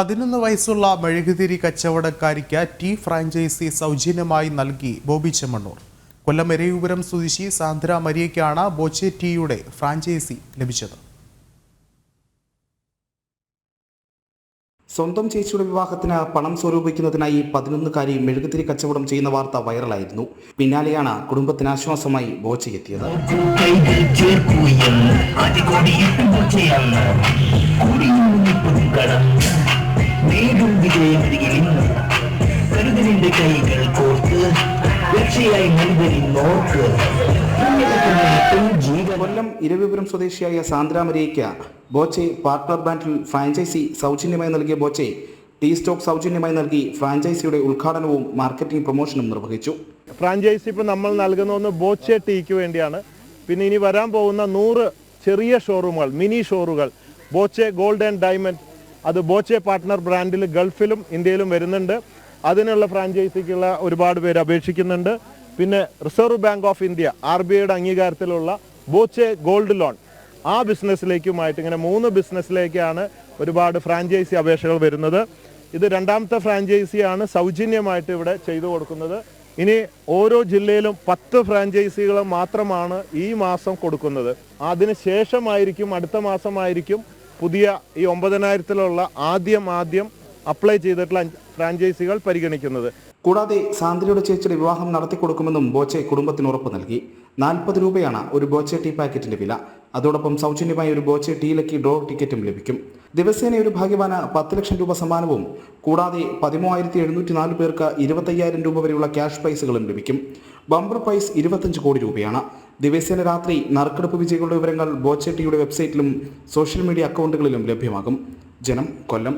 പതിനൊന്ന് വയസ്സുള്ള മെഴുകുതിരി കച്ചവടക്കാരിക്ക് ടീ ഫ്രാഞ്ചൈസി സൗജന്യമായി നൽകി ബോബി ചെമ്മണ്ണൂർ. കൊല്ലം എരയൂപുരം സ്വദേശി സാന്ദ്ര മരിയയ്ക്കാണ് ബോച്ചെ ടീയുടെ ഫ്രാഞ്ചൈസി ലഭിച്ചത്. സ്വന്തം ചേച്ചിയുടെ വിവാഹത്തിന് പണം സ്വരൂപിക്കുന്നതിനായി പതിനൊന്നുകാരി മെഴുകുതിരി കച്ചവടം ചെയ്യുന്ന വാർത്ത വൈറലായിരുന്നു. പിന്നാലെയാണ് കുടുംബത്തിന് ആശ്വാസമായി ബോച്ചയെത്തിയത് കൈകൾ കരുതലിന്റെ കൈകൾ കോർത്ത് രക്ഷയായി നൽകലിൻ നോക്ക്. കൊല്ലം ഇരവിപുരം സ്വദേശിയായ സാന്ദ്ര മരിയയ്ക്ക് ബോച്ചെ പാർട്ട്ണർ ബാൻഡിൽ ഫ്രാഞ്ചൈസി സൗജന്യമായി നൽകിയ ബോച്ചെ ടീ സ്റ്റോക്ക് സൗജന്യമായി നൽകി ഫ്രാഞ്ചൈസിയുടെ ഉദ്ഘാടനവും മാർക്കറ്റിംഗ് പ്രൊമോഷനും നിർവഹിച്ചു. ഫ്രാഞ്ചൈസി ഇപ്പോൾ നമ്മൾ നൽകുന്ന ഒന്ന് ബോച്ചെ ടീക്ക് വേണ്ടിയാണ്. പിന്നെ ഇനി വരാൻ പോകുന്ന നൂറ് ചെറിയ ഷോറൂമുകൾ മിനി ഷോറുകൾ ബോച്ചെ ഗോൾഡ് ആൻഡ് ഡയമണ്ട് അത് ബോച്ചെ പാർട്ട്ണർ ബ്രാൻഡിൽ ഗൾഫിലും ഇന്ത്യയിലും വരുന്നുണ്ട്. അതിനുള്ള ഫ്രാഞ്ചൈസിക്കുള്ള ഒരുപാട് പേര് അപേക്ഷിക്കുന്നുണ്ട്. പിന്നെ reserve bank of India R B ഐയുടെ അംഗീകാരത്തിലുള്ള ബോച്ചെ ഗോൾഡ് ലോൺ. ആ ബിസിനസ്സിലേക്കുമായിട്ട് ഇങ്ങനെ മൂന്ന് ബിസിനസ്സിലേക്കാണ് ഒരുപാട് ഫ്രാഞ്ചൈസി അപേക്ഷകൾ വരുന്നത്. ഇത് രണ്ടാമത്തെ ഫ്രാഞ്ചൈസിയാണ് സൗജന്യമായിട്ട് ഇവിടെ ചെയ്തു കൊടുക്കുന്നത്. ഇനി ഓരോ ജില്ലയിലും പത്ത് ഫ്രാഞ്ചൈസികൾ മാത്രമാണ് ഈ മാസം കൊടുക്കുന്നത്. അതിന് ശേഷമായിരിക്കും അടുത്ത മാസമായിരിക്കും പുതിയ ഈ ഒമ്പതിനായിരത്തിലുള്ള ആദ്യം ആദ്യം അപ്ലൈ ചെയ്തിട്ടുള്ള ഫ്രാഞ്ചൈസികൾ പരിഗണിക്കുന്നത്. കൂടാതെ സാന്ദ്രയുടെ ചേച്ചിയുടെ വിവാഹം നടത്തി കൊടുക്കുമെന്നും ബോച്ചെ കുടുംബത്തിന് ഉറപ്പ് നൽകി. നാൽപ്പത് രൂപയാണ് ഒരു ബോച്ചെ ടീ പാക്കറ്റിന്റെ വില. അതോടൊപ്പം സൗജന്യമായി ഒരു ബോച്ചെ ടീ ലക്കി ഡ്രോ ടിക്കറ്റും ലഭിക്കും. ദിവസേന ഒരു ഭാഗ്യവാന പത്ത് ലക്ഷം രൂപ സമ്മാനവും കൂടാതെ പതിമൂവായിരത്തി എഴുന്നൂറ്റി നാല് പേർക്ക് ഇരുപത്തയ്യായിരം രൂപ വരെയുള്ള ക്യാഷ് പ്രൈസുകളും ലഭിക്കും. ബംബർ പ്രൈസ് ഇരുപത്തഞ്ച് കോടി രൂപയാണ്. ദിവസേന രാത്രി നറുക്കെടുപ്പ് വിജയികളുടെ വിവരങ്ങൾ ബോച്ചെട്ടിയുടെ വെബ്സൈറ്റിലും സോഷ്യൽ മീഡിയ അക്കൗണ്ടുകളിലും ലഭ്യമാകും. ജനം കൊല്ലം.